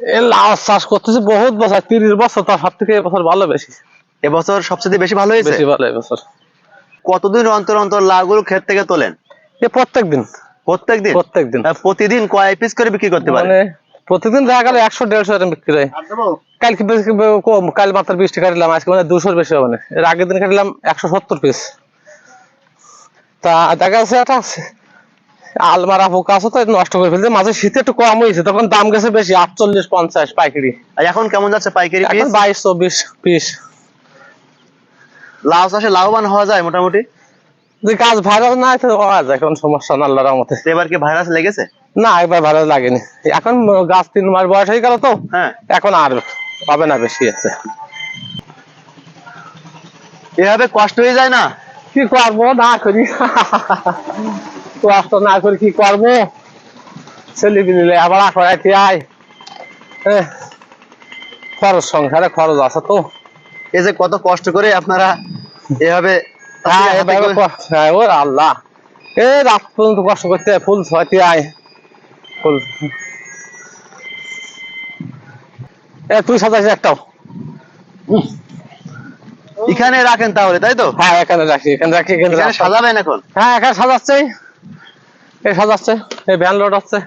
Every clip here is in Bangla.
এ লাউ চাষ করতেছি বহুত বছর তিরিশ বছর তার সব থেকে এবছর ভালো বেশি। এবছর সবচেয়ে বেশি ভালো হয়েছে? বেশি ভালো এবছর কতদিন অন্তর অন্তর ক্ষেত থেকে তোলেন? এ প্রত্যেক দিন। প্রত্যেক দিন। প্রত্যেক দিন প্রতিদিন কয় পিস করে বিক্রি করতে পারেন? মানে প্রতিদিন দেখা গেল একশো দেড়শো এরকম বিক্রি হয়। কালকে বেশি কম কাল মাত্র বিশটি কাটলাম আজকে মানে দুশোর বেশি হবে না। এর আগের দিন কাটলাম একশো সত্তর পিস তা দেখা যাচ্ছে একটা আলমারা পোকা আছে তো নষ্ট করে ফেলছে। মাঝে শীতে একটু কম হয়েছে তখন দাম গেছে বেশি আটচল্লিশ পঞ্চাশ পাইকারি। আর এখন কেমন যাচ্ছে পাইকারি এখন বাইশ চব্বিশ পিস লাউ চাষে লাভবান হওয়া যায় মোটামুটি? যদি কাজ ভাইরাস না হওয়া যায় এখন সমস্যা না আল্লাহর রহমতে। এবার কি ভাইরাস লেগেছে? না একবার ভাইরাস লাগেনি। এখন গাছ তিন মাস বয়স হয়ে গেল তো হ্যাঁ। এখন আর পাবে না বেশি আছে। এভাবে কষ্ট হয়ে যায় না? কি করব না করি। কষ্ট না করি কি করব? ছেলে বিলে আবার আয়। এহ, খরচ সংসারে খরচ আছে তো। এই যে কত কষ্ট করে আপনারা এভাবে হ্যাঁ হ্যাঁ, ও আল্লাহ। এ রাত পর্যন্ত কষ্ট করতে ফুল ছয়তে আয়। ফুল এ তুই সাজাইছিস একটাও। এখানে রাখেন তাহলে তাই তো? হ্যাঁ এখানে রাখি এখানে রাখি এখানে। সাজাবেন এখন? হ্যাঁ এখানে সাজাচ্ছে। এই সাজাচ্ছে এই ভ্যান লোড হচ্ছে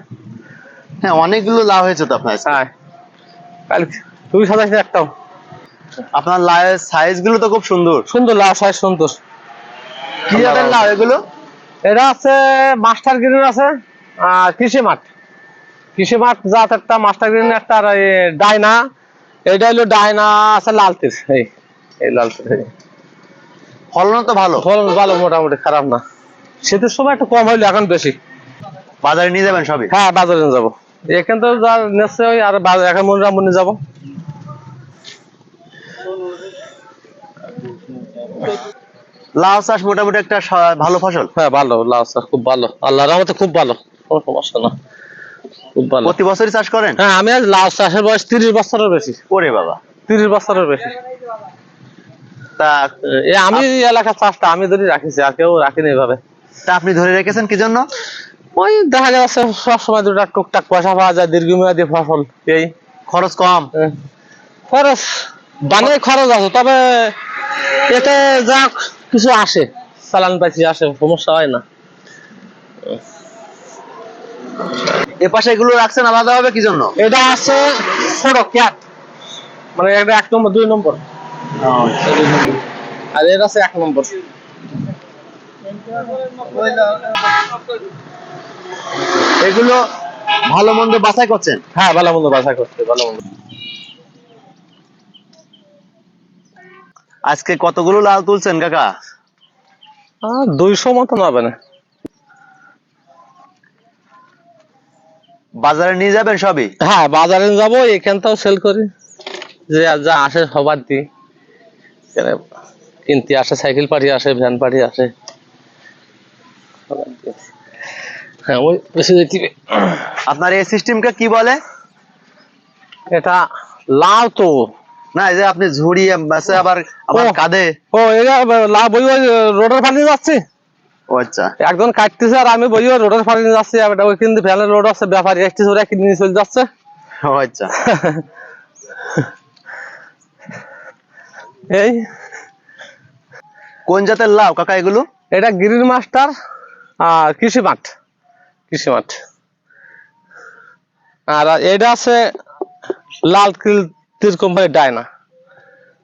হ্যাঁ অনেকগুলো লাভ হয়েছে তো আপনার হ্যাঁ। কালকে তুই সাজাইছিস একটাও। আপনার সাইজগুলো তো খুব সুন্দর। সুন্দর লাউ সাইজ সুন্দর। কি জাতের লাউ এগুলো? এটা আছে মাস্টার গ্রিন আছে আর কৃষি মাঠ। কৃষি মাঠ জাত একটা মাস্টার গ্রিন একটা আর ডাইনা। এটা হলো ডাইনা আছে লাল তীর এই এই লাল তীর ফলন তো ভালো। ফলন ভালো মোটামুটি খারাপ না। শীতের সময় একটু কম হইল এখন বেশি। বাজারে নিয়ে যাবেন সবই? হ্যাঁ বাজারে যাব। এখান তো যা নেচ্ছে ওই আর বাজার এখন মনিরামনি যাব। লাউ চাষ মোটামুটি একটা ভালো ফসল? হ্যাঁ ভালো লাউ চাষ খুব ভালো। আল্লাহর রহমতে খুব ভালো। কোনো সমস্যা না। খুব ভালো। প্রতি বছরই চাষ করেন? হ্যাঁ আমি আজ লাউ চাষের বয়স তিরিশ বছরের বেশি। ওরে বাবা। তিরিশ বছরের বেশি। তা আমি এই এলাকার চাষটা আমি ধরে রাখিছি আর কেউ রাখিনি এভাবে। তা আপনি ধরে রেখেছেন কি জন্য? ওই দেখা যাচ্ছে সবসময় দুটা টুকটাক পয়সা পাওয়া যায় দীর্ঘমেয়াদী ফসল এই। খরচ কম? খরচ বানিয়ে খরচ আছে তবে এতে যা কিছু আসে চালান পাইছি আসে সমস্যা হয় না। এ পাশে এগুলো রাখছেন আলাদা হবে কি জন্য? এটা আছে ছোট ক্যাট মানে এটা এক নম্বর দুই নম্বর। আর এটা আছে এক নম্বর। এগুলো ভালো মন্দ বাছাই করছেন? হ্যাঁ ভালো মন্দ বাসা করতে ভালো মন্দ। আজকে কতগুলো লাল তুলছেন কাকা? দুইশো মতন হবে না। বাজারে নিয়ে যাবেন সবই? হ্যাঁ বাজারে যাব এখানটাও সেল করি। যে যা আসে সবার দিই। কিনতে আসে সাইকেল পার্টি আসে ভ্যান পার্টি আসে। হ্যাঁ ওই বেশি দিতে আপনার এই সিস্টেমকে কি বলে? এটা লাভ তো। না এই যে আপনি ঝুড়ি আবার আবার কাঁধে ও এটা ওই ওই রোডের যাচ্ছে? ও আচ্ছা। একজন কাটতেছে আর আমি বই রোডের যাচ্ছি এটা ওই কিন্তু ভ্যানের রোড আছে ব্যাপারী আসতেছে ওরা কিনে নিয়ে চলে যাচ্ছে। ও আচ্ছা। এই। কোন জাতের লাউ কাকা এগুলো? এটা গ্রিন মাস্টার। কৃষি মাঠ। কৃষি মাঠ। আর এটা আছে লাল কিল কোম্পানি ডায়না।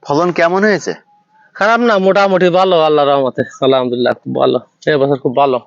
ফলন কেমন হয়েছে? খারাপ না মোটামুটি ভালো আল্লাহ রহমতে। আলহামদুলিল্লাহ খুব ভালো। এবছর খুব ভালো।